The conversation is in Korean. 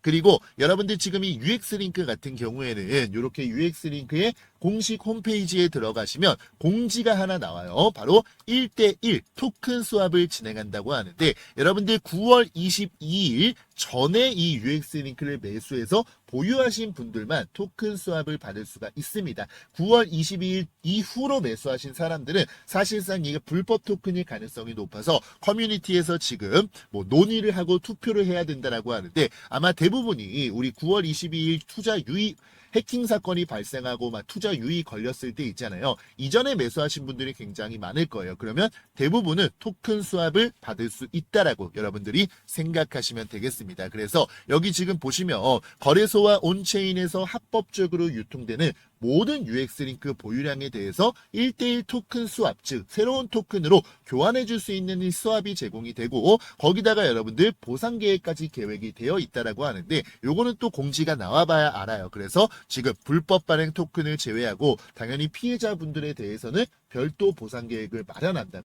그리고 여러분들 지금 이 UX 링크 같은 경우에는 이렇게 UX 링크의 공식 홈페이지에 들어가시면 공지가 하나 나와요. 바로 1대1 토큰 수합을 진행한다고 하는데 여러분들 9월 22일 전에 이 UX 링크를 매수해서 보유하신 분들만 토큰 수합을 받을 수가 있습니다. 9월 22일 이후로 매수하신 사람들은 사실상 이게 불법 토큰일 가능성이 높아서 커뮤니티에서 지금 뭐 논의를 하고 투표를 해야 된다라고 하는데 아마 대부분이 우리 9월 22일 투자 유입 해킹 사건이 발생하고 막 투자 유입 걸렸을 때 있잖아요. 이전에 매수하신 분들이 굉장히 많을 거예요. 그러면 대부분은 토큰 수합을 받을 수 있다라고 여러분들이 생각하시면 되겠습니다. 그래서 여기 지금 보시면 거래소와 온체인에서 합법적으로 유통되는 모든 UX 링크 보유량에 대해서 1대1 토큰 수합, 즉 새로운 토큰으로 교환해 줄 수 있는 이 수합이 제공이 되고 거기다가 여러분들 보상 계획까지 계획이 되어 있다라고 하는데 요거는 또 공지가 나와봐야 알아요. 그래서 지금 불법 발행 토큰을 제외하고 당연히 피해자분들에 대해서는 별도 보상 계획을 마련한다.